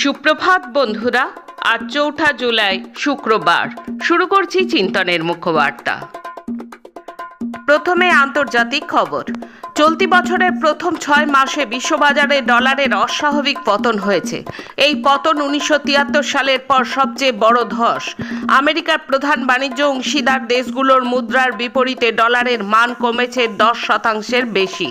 সুপ্রভাত বন্ধুরা, আজ চৌঠা জুলাই, শুক্রবার। শুরু করছি চিন্তনের মুখবার্তা প্রথমে আন্তর্জাতিক খবর। চলতি বছরের প্রথম ছয় মাসে বিশ্ববাজারে ডলারের অস্বাভাবিক পতন হয়েছে। এই পতন উনিশশো তিয়াত্তর সালের পর সবচেয়ে বড় ধস। আমেরিকার প্রধান বাণিজ্য অংশীদার দেশগুলোর মুদ্রার বিপরীতে ডলারের মান কমেছে দশ শতাংশের বেশি।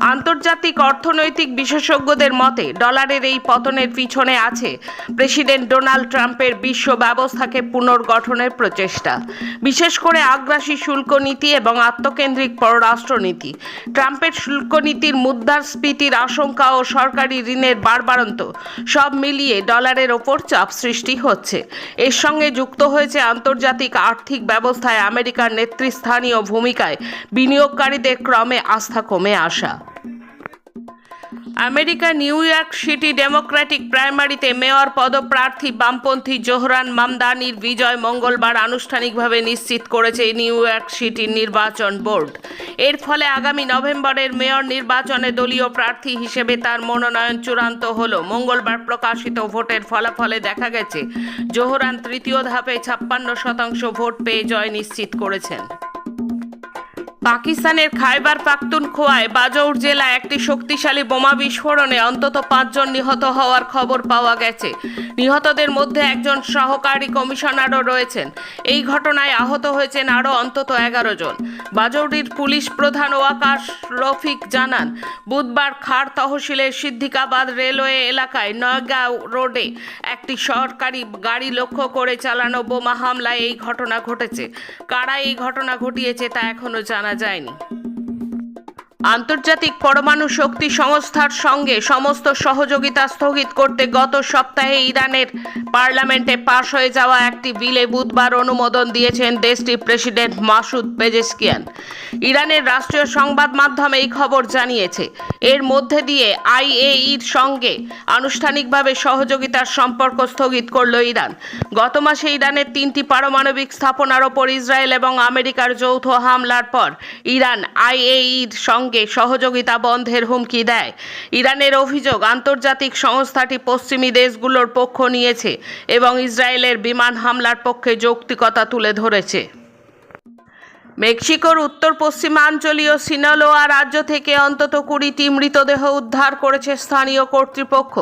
আন্তর্জাতিক অর্থনৈতিক বিশেষজ্ঞদের মতে, ডলারের এই পতনের পিছনে আছে প্রেসিডেন্ট ডোনাল্ড ট্রাম্পের বিশ্ব ব্যবস্থাকে পুনর্গঠনের প্রচেষ্টা। বিশেষ করে আগ্রাসী শুল্ক নীতি এবং আত্মকেন্দ্রিক পররাষ্ট্রনীতি ট্রাম্পের শুল্ক নীতির মুদ্রাস্ফীতির আশঙ্কা ও সরকারি ঋণের বাড়বাড়ন্ত সব মিলিয়ে ডলারের ওপর চাপ সৃষ্টি হচ্ছে। এর সঙ্গে যুক্ত হয়েছে আন্তর্জাতিক আর্থিক ব্যবস্থায় আমেরিকার নেতৃস্থানীয় ভূমিকায় বিনিয়োগকারীদের ক্রমে আস্থা কমে আসা। America, New York City Democratic প্রাইমারিতে মেয়র পদপ্রার্থী বামপন্থী জোহরান মামদানির বিজয় মঙ্গলবার আনুষ্ঠানিকভাবে নিশ্চিত করেছে নিউ ইয়র্ক সিটির নির্বাচন বোর্ড। এর ফলে আগামী নভেম্বরের মেয়র নির্বাচনে দলীয় প্রার্থী হিসেবে তার মনোনয়ন চূড়ান্ত হল। মঙ্গলবার প্রকাশিত ভোটের ফলাফলে দেখা গেছে, জোহরান তৃতীয় ধাপে ছাপ্পান্ন শতাংশ ভোট পেয়ে জয় নিশ্চিত করেছেন। পাকিস্তানের খাইবার পাখতুনখোয়ায় বাজৌর জেলায় একটি শক্তিশালী বোমা বিস্ফোরণে অন্তত পাঁচজন নিহত হওয়ার খবর পাওয়া গেছে। নিহতদের মধ্যে একজন সহকারী কমিশনারও রয়েছেন। এই ঘটনায় আহত হয়েছেন আরও অন্তত এগারো জন। বাজৌরির পুলিশ প্রধান ওয়াকাশ রফিক জানান, বুধবার খার তহসিলের সিদ্দিকাবাদ রেলওয়ে এলাকায় নয়গাঁও রোডে একটি সরকারি গাড়ি লক্ষ্য করে চালানো বোমা হামলায় এই ঘটনা ঘটেছে। কারা এই ঘটনা ঘটিয়েছে তা এখনও জানা যায়নি। আন্তর্জাতিক পরমাণু শক্তি সংস্থার সঙ্গে সমস্ত সহযোগিতা স্থগিত করতে গত সপ্তাহে ইরানের পার্লামেন্টে পাশ হয়ে যাওয়া একটি বিলে বুধবার অনুমোদন দিয়েছেন দেশটির প্রেসিডেন্ট মাসুদ পেজেসকিয়ান ইরানের রাষ্ট্রীয় সংবাদ মাধ্যম এই খবর জানিয়েছে। এর মধ্যে দিয়ে আইএইর সঙ্গে আনুষ্ঠানিকভাবে সহযোগিতার সম্পর্ক স্থগিত করল ইরান। গত মাসে ইরানের তিনটি পারমাণবিক স্থাপনার ওপর ইসরায়েল এবং আমেরিকার যৌথ হামলার পর ইরান আইএইর সঙ্গে সহযোগিতা বন্ধের হুমকি দেয়। ইরানের অভিযোগ, আন্তর্জাতিক সংস্থাটি পশ্চিমী দেশগুলোর পক্ষ নিয়েছে। এবং ইসরায়েলের বিমান হামলার পক্ষে যৌক্তিকতা তুলে ধরেছে। মেক্সিকোর উত্তর পশ্চিমাঞ্চলীয় সিনালোয়া রাজ্য থেকে অন্তত কুড়িটি মৃতদেহ উদ্ধার করেছে স্থানীয় কর্তৃপক্ষ।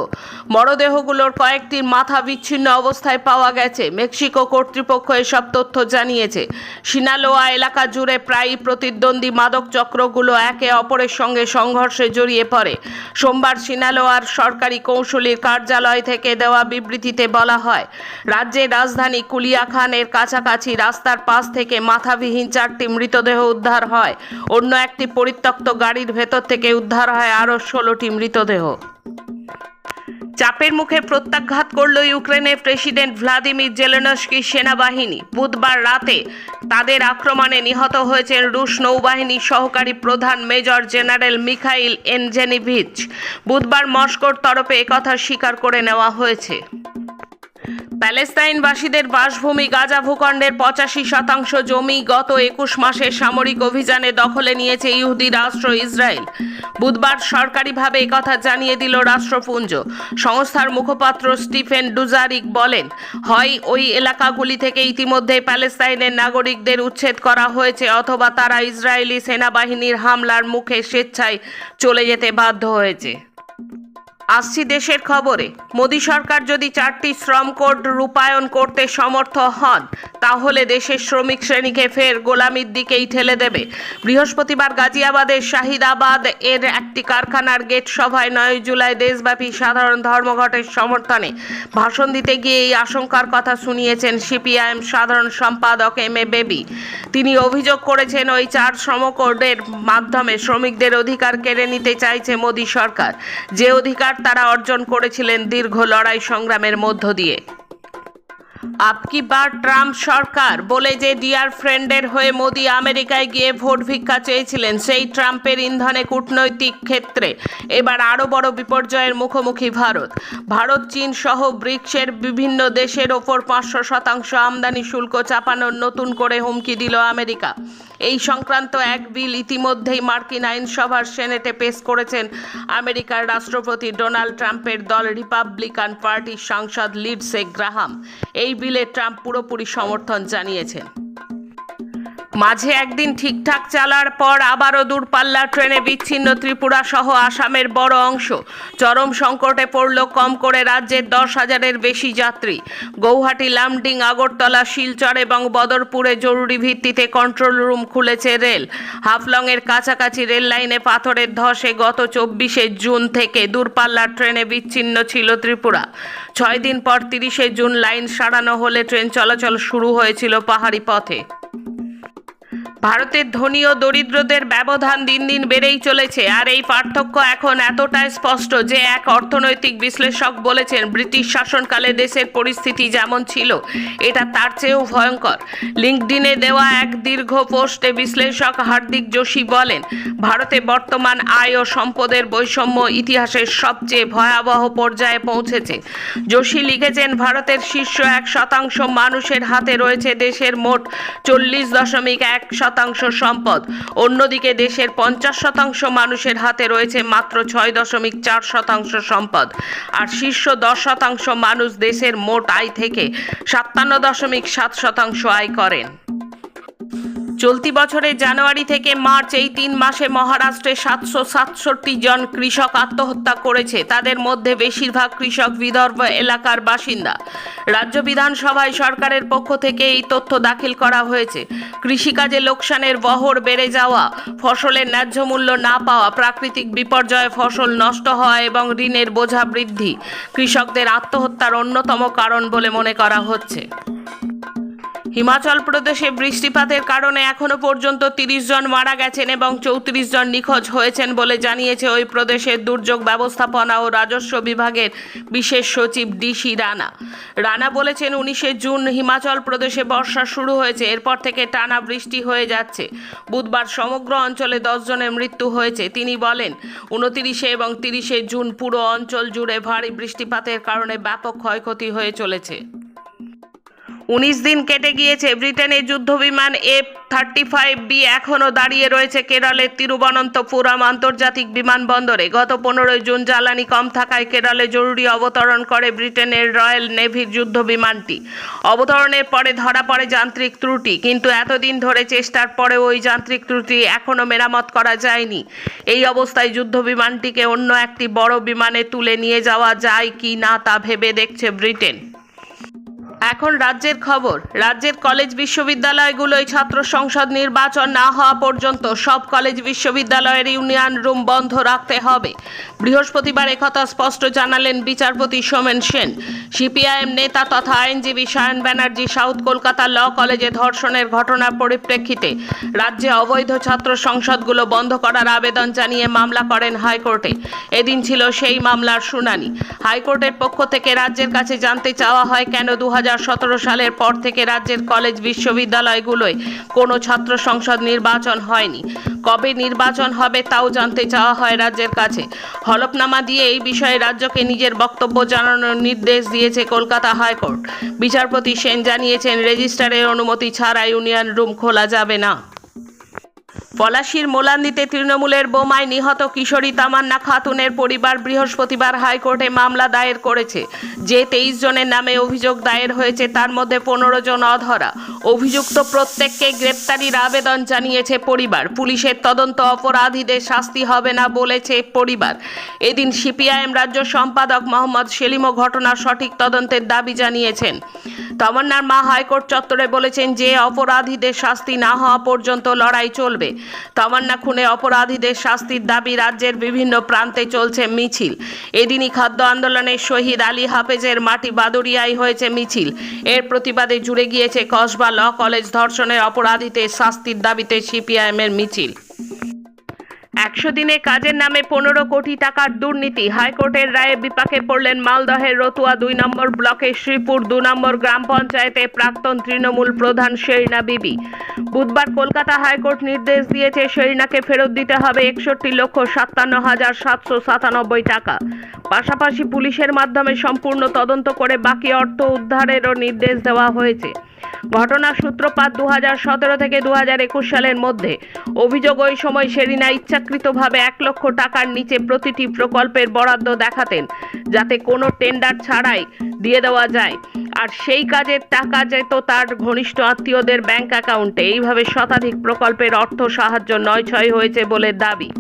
মরদেহগুলোর কয়েকটির মাথা বিচ্ছিন্ন অবস্থায় পাওয়া গেছে। মেক্সিকো কর্তৃপক্ষ এসব তথ্য জানিয়েছে। সিনালোয়া এলাকা জুড়ে প্রায়ই প্রতিদ্বন্দ্বী মাদক চক্রগুলো একে অপরের সঙ্গে সংঘর্ষে জড়িয়ে পড়ে। সোমবার সিনালোয়ার সরকারি কৌশলীর কার্যালয় থেকে দেওয়া বিবৃতিতে বলা হয়, রাজ্যের রাজধানী কুলিয়াখানের কাছাকাছি রাস্তার পাশ থেকে মাথাবিহীন চারটি মৃতদেহ উদ্ধার হয়। অন্য একটি পরিত্যক্ত গাড়ির ভেতর থেকে উদ্ধার হয় আরও ষোলোটি মৃতদেহ। চাপের মুখে প্রত্যাঘাত করল ইউক্রেনের প্রেসিডেন্ট ভ্লাদিমির জেলেনস্কি সেনাবাহিনী। বুধবার রাতে তাদের আক্রমণে নিহত হয়েছেন রুশ নৌবাহিনীর সহকারী প্রধান মেজর জেনারেল মিখাইল এনজেনিভিচ। বুধবার মস্কোর তরফে একথা স্বীকার করে নেওয়া হয়েছে। প্যালেস্তাইনবাসীদের বাসভূমি গাজা ভূখণ্ডের পঁচাশি শতাংশ জমি গত একুশ মাসের সামরিক অভিযানে দখলে নিয়েছে ইহুদি রাষ্ট্র ইসরায়েল। বুধবার সরকারিভাবে একথা জানিয়ে দিল রাষ্ট্রপুঞ্জ। সংস্থার মুখপাত্র স্টিফেন ডুজারিক বলেন, হয় ওই এলাকাগুলি থেকে ইতিমধ্যে প্যালেস্তাইনের নাগরিকদের উচ্ছেদ করা হয়েছে অথবা তারা ইসরায়েলি সেনাবাহিনীর হামলার মুখে স্বেচ্ছায় চলে যেতে বাধ্য হয়েছে। আসছি দেশের খবরে। মোদী সরকার যদি চারটি শ্রম কোড রূপায়ণ করতে সমর্থ হন, তাহলে দেশের শ্রমিক শ্রেণীকে ফের গোলামির দিকেই ঠেলে দেবে। বৃহস্পতিবার গাজিয়াবাদের শাহিদাবাদ এর একটি কারখানার গেট সভায় নয় জুলাই দেশব্যাপী সাধারণ ধর্মঘটের সমর্থনে ভাষণ দিতে গিয়ে এই আশঙ্কার কথা শুনিয়েছেন সিপিআইএম সাধারণ সম্পাদক এম এ বেবি। তিনি অভিযোগ করেছেন ওই চার শ্রমকোডের মাধ্যমে শ্রমিকদের অধিকার কেড়ে নিতে চাইছে মোদী সরকার। যে অধিকার তারা অর্জন করেছিলেন দীর্ঘ লড়াই সংগ্রামের মধ্য দিয়ে। আপকি বার ট্রাম্প সরকার বলে যে ডিয়ার ফ্রেন্ডের হয়ে মোদি আমেরিকায় গিয়ে ভোট ভিক্ষা চেয়েছিলেন, সেই ট্রাম্পের ইন্ধনে কূটনৈতিক ক্ষেত্রে। এবার আরও বড় বিপর্যয়ের মুখোমুখি ভারত। ভারত, চীন সহ ব্রিক্সের বিভিন্ন দেশের ওপর পাঁচশো শতাংশ আমদানি শুল্ক চাপানোর নতুন করে হুমকি দিল আমেরিকা। এই সংক্রান্ত এক বিল ইতিমধ্যেই মার্কিন আইনসভার সেনেটে পেশ করেছেন আমেরিকার রাষ্ট্রপতি ডোনাল্ড ট্রাম্পের দল রিপাবলিকান পার্টির সাংসদ লিডসে গ্রাহাম। এই বিলে ট্রাম্প পুরোপুরি সমর্থন জানিয়েছেন। মাঝে একদিন ঠিকঠাক চালার পর আবারও দূরপাল্লার ট্রেনে বিচ্ছিন্ন ত্রিপুরা সহ আসামের বড় অংশ। চরম সংকটে পড়ল কম করে রাজ্যের দশ হাজারের বেশি যাত্রী। গৌহাটি, লামডিং, আগরতলা, শিলচর এবং বদরপুরে জরুরি ভিত্তিতে কন্ট্রোল রুম খুলেছে রেল। হাফলংয়ের কাছাকাছি রেল লাইনে পাথরের ধসে গত চব্বিশে জুন থেকে দূরপাল্লার ট্রেনে বিচ্ছিন্ন ছিল ত্রিপুরা। ছয় দিন পর তিরিশে জুন লাইন সারানো হলে ট্রেন চলাচল শুরু হয়েছিল পাহাড়ি পথে। ভারতের ধনী ও দরিদ্রদের ব্যবধান দিন দিন বেড়েই চলেছে। আর এই পার্থক্য এখন এতটাই স্পষ্ট যে এক অর্থনৈতিক বিশ্লেষক বলেছেন, ব্রিটিশ শাসনকালে দেশের পরিস্থিতি যেমন ছিল, এটা তার চেয়েও ভয়ঙ্কর। লিঙ্কডিনে দেওয়া এক দীর্ঘ পোস্টে বিশ্লেষক হার্দিক যোশী বলেন, ভারতে বর্তমান আয় ও সম্পদের বৈষম্য ইতিহাসের সবচেয়ে ভয়াবহ পর্যায়ে পৌঁছেছে। যোশী লিখেছেন, ভারতের শীর্ষ এক শতাংশ মানুষের হাতে রয়েছে দেশের মোট চল্লিশ দশমিক এক শতাংশ সম্পদ। অন্যদিকে দেশের পঞ্চাশ শতাংশ মানুষের হাতে রয়েছে মাত্র ছয় দশমিক চার শতাংশ সম্পদ। আর শীর্ষ দশ শতাংশ মানুষ দেশের মোট আয় থেকে সাতান্ন দশমিক সাত শতাংশ আয় করেন। চলতি বছরের জানুয়ারি থেকে মার্চ এই তিন মাসে মহারাষ্ট্রে সাতশো সাতষট্টি জন কৃষক আত্মহত্যা করেছে। তাদের মধ্যে বেশিরভাগ কৃষক বিদর্ভ এলাকার বাসিন্দা। রাজ্য বিধানসভায় সরকারের পক্ষ থেকে এই তথ্য দাখিল করা হয়েছে। কৃষিকাজে লোকসানের বহর বেড়ে যাওয়া, ফসলের ন্যায্য মূল্য না পাওয়া, প্রাকৃতিক বিপর্যয়ে ফসল নষ্ট হওয়া এবং ঋণের বোঝা বৃদ্ধি কৃষকদের আত্মহত্যার অন্যতম কারণ বলে মনে করা হচ্ছে। হিমাচল প্রদেশে বৃষ্টিপাতের কারণে এখনও পর্যন্ত তিরিশ জন মারা গেছেন এবং চৌত্রিশ জন নিখোঁজ হয়েছেন বলে জানিয়েছে ওই প্রদেশের দুর্যোগ ব্যবস্থাপনা ও রাজস্ব বিভাগের বিশেষ সচিব ডিসি রানা। রানা বলেছেন, উনিশে জুন হিমাচল প্রদেশে বর্ষা শুরু হয়েছে, এরপর থেকে টানা বৃষ্টি হয়ে যাচ্ছে। বুধবার সমগ্র অঞ্চলে দশ জনের মৃত্যু হয়েছে। তিনি বলেন, উনতিরিশে এবং তিরিশে জুন পুরো অঞ্চল জুড়ে ভারী বৃষ্টিপাতের কারণে ব্যাপক ক্ষয়ক্ষতি হয়ে চলেছে। উনিশ দিন কেটে গিয়েছে। ব্রিটেনের যুদ্ধবিমান এফ থার্টি ফাইভ বি এখনও দাঁড়িয়ে রয়েছে কেরলের তিরুবনন্তপুরম আন্তর্জাতিক বিমানবন্দরে। গত পনেরোই জুন জ্বালানি কম থাকায় কেরলে জরুরি অবতরণ করে ব্রিটেনের রয়্যাল নেভির যুদ্ধ বিমানটি অবতরণের পরে ধরা পড়ে যান্ত্রিক ত্রুটি, কিন্তু এতদিন ধরে চেষ্টার পরে ওই যান্ত্রিক ত্রুটি এখনও মেরামত করা যায়নি। এই অবস্থায় যুদ্ধ বিমানটিকে অন্য একটি বড় বিমানে তুলে নিয়ে যাওয়া যায় কি না তা ভেবে দেখছে ব্রিটেন। এখন রাজ্যের খবর। রাজ্যের কলেজ বিশ্ববিদ্যালয়গুলোয় ছাত্র সংসদ নির্বাচন না হওয়া পর্যন্ত সব কলেজ বিশ্ববিদ্যালয়ের ইউনিয়ন রুম বন্ধ রাখতে হবে। বৃহস্পতিবার একথা স্পষ্ট জানালেন বিচারপতি সোমেন সেন। সিপিআইএম নেতা তথা আইনজীবী সায়ন ব্যানার্জি সাউথ কলকাতা ল কলেজে ধর্ষণের ঘটনার পরিপ্রেক্ষিতে রাজ্যে অবৈধ ছাত্র সংসদগুলো বন্ধ করার আবেদন জানিয়ে মামলা করেন হাইকোর্টে। এদিন ছিল সেই মামলার শুনানি। হাইকোর্টের পক্ষ থেকে রাজ্যের কাছে জানতে চাওয়া হয় কেন দু হাজার সালের পর থেকে রাজ্যের কলেজ বিশ্ববিদ্যালয়গুলোয় কোনো ছাত্র সংসদ নির্বাচন হয়নি। কবে নির্বাচন হবে তাও জানতে চাওয়া হয় রাজ্যের কাছে। হলফনামা দিয়ে এই বিষয়ে রাজ্যকে নিজের বক্তব্য জানানোর নির্দেশ দিয়েছে কলকাতা হাইকোর্ট। বিচারপতি সেন জানিয়েছেন রেজিস্ট্রারের অনুমতি ছাড়া ইউনিয়ন রুম খোলা যাবে না। পলাশির মোলান্দিতে তৃণমূলের বোমায় নিহত কিশোরী তামান্না খাতুনের পরিবার বৃহস্পতিবার হাইকোর্টে মামলা দায়ের করেছে। যে তেইশ জনের নামে অভিযোগ দায়ের হয়েছে, তার মধ্যে পনেরো জন অধরা। অভিযুক্ত প্রত্যেককে গ্রেপ্তারির আবেদন জানিয়েছে পরিবার। পুলিশের তদন্ত অপরাধীদের শাস্তি হবে না বলেছে পরিবার। এদিন সিপিআইএম রাজ্য সম্পাদক মোহাম্মদ সেলিমও ঘটনার সঠিক তদন্তের দাবি জানিয়েছেন। তমন্নার মা হাইকোর্ট চত্বরে বলেছেন যে অপরাধীদের শাস্তি না হওয়া পর্যন্ত লড়াই চলবে। তমান্না খুনে অপরাধীদের শাস্তির দাবি রাজ্যের বিভিন্ন প্রান্তে চলছে মিছিল। এদিনই খাদ্য আন্দোলনের শহীদ আলী হাফেজের মাটি বাদুরিয়ায় হয়েছে মিছিল। এর প্রতিবাদে জুড়ে গিয়েছে কসবা ল কলেজ ধর্ষণের অপরাধীদের শাস্তির দাবিতে সিপিআইএমের মিছিল। একশো দিনে কাজের নামে পনেরো কোটি টাকার দুর্নীতি। হাইকোর্টের রায়ে বিপাকে পড়লেন মালদহের রতুয়া দুই নম্বর ব্লকের শ্রীপুর দু নম্বর গ্রাম পঞ্চায়েতে প্রাক্তন তৃণমূল প্রধান শেরিনা বিবি। বুধবার কলকাতা হাইকোর্ট নির্দেশ দিয়েছে শেরিনাকে ফেরত দিতে হবে একষট্টি লক্ষ সাতান্ন হাজার সাতশো সাতানব্বই টাকা। পাশাপাশি পুলিশের মাধ্যমে সম্পূর্ণ তদন্ত করে বাকি অর্থ উদ্ধারেরও নির্দেশ দেওয়া হয়েছে। ঘটনার সূত্রপাত দু থেকে দু সালের মধ্যে। অভিযোগ ওই সময় সেরিনা ইচ্ছাকৃতভাবে এক লক্ষ টাকার নিচে প্রতিটি প্রকল্পের বরাদ্দ দেখাতেন, যাতে কোনো টেন্ডার ছাড়াই দিয়ে দেওয়া যায়। আর সেই কাজের টাকা যেত তার ঘনিষ্ঠ আত্মীয়দের ব্যাংক অ্যাকাউন্টে। এইভাবে শতাধিক প্রকল্পের অর্থ সাহায্য নয় ছয় হয়েছে বলে দাবি।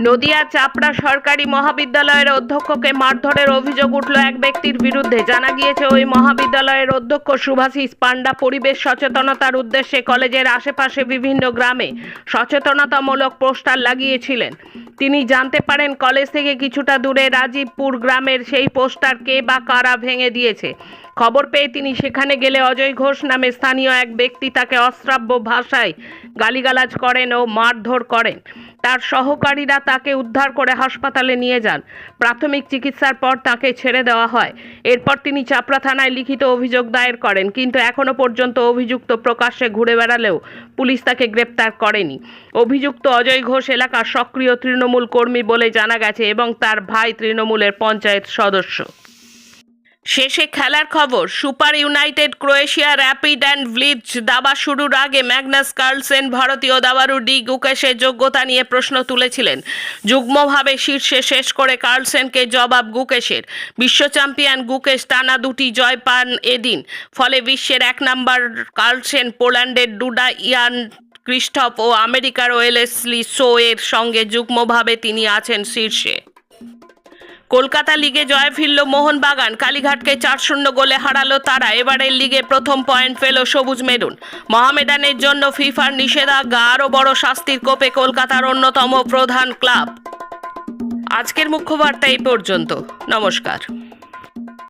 নদিয়া চাপড়া সরকারি মহাবিদ্যালয়ের অধ্যক্ষকে মারধরের অভিযোগ উঠল এক ব্যক্তির বিরুদ্ধে। জানা গিয়েছে, ওই মহাবিদ্যালয়ের অধ্যক্ষ সুভাষিস পান্ডা পরিবেশ সচেতনতার উদ্দেশ্যে কলেজের আশেপাশে বিভিন্ন গ্রামে সচেতনতামূলক পোস্টার লাগিয়েছিলেন। তিনি জানতে পারেন, কলেজ থেকে কিছুটা দূরে রাজীবপুর গ্রামের সেই পোস্টার কে বা কারা ভেঙে দিয়েছে। খবর পেয়ে তিনি সেখানে গেলে অজয় ঘোষ নামে স্থানীয় এক ব্যক্তি তাকে অশ্রাব্য ভাষায় গালিগালাজ করেন ও মারধর করেন। তার সহকারীরা তাকে উদ্ধার করে হাসপাতালে নিয়ে যান। প্রাথমিক চিকিৎসার পর তাকে ছেড়ে দেওয়া হয়। এরপর তিনি চাপড়া থানায় লিখিত অভিযোগ দায়ের করেন, কিন্তু এখনও পর্যন্ত অভিযুক্ত প্রকাশ্যে ঘুরে বেড়ালেও পুলিশ তাকে গ্রেপ্তার করেনি। অভিযুক্ত অজয় ঘোষ এলাকার সক্রিয় তৃণমূল কর্মী বলে জানা গেছে এবং তার ভাই তৃণমূলের পঞ্চায়েত সদস্য। শেষে খেলার খবর, Super United, Croatia, rapid and blitz দাবা শুরুর আগে ম্যাগনাস কার্লসেন ভারতীয় দাবারু ডি গুকেশের যোগ্যতা নিয়ে প্রশ্ন তুলেছিলেন। যুগ্মভাবে শীর্ষে শেষ করে কার্লসেনকে জবাব গুকেশের। বিশ্ব চ্যাম্পিয়ন গুকেশ টানা দুটি জয় পান এদিন, ফলে বিশ্বের এক নম্বর কার্লসেন পোল্যান্ডের ডুডা ইয়ান ক্রিস্টফ ও আমেরিকার ওয়েলেসলি শো এর সঙ্গে যুগ্মভাবে তিনি আছেন শীর্ষে। কলকাতা লিগে জয় ফিরল মোহনবাগান। কালীঘাটকে চার শূন্য গোলে হারালো তারা। এবারের লিগে প্রথম পয়েন্ট পেল সবুজ মেরুন। মহামেডানের জন্য ফিফার নিষেধাজ্ঞা। আরও বড় শাস্তির কোপে কলকাতার অন্যতম প্রধান ক্লাব। আজকের মুখ্য বার্তা এই পর্যন্ত। নমস্কার।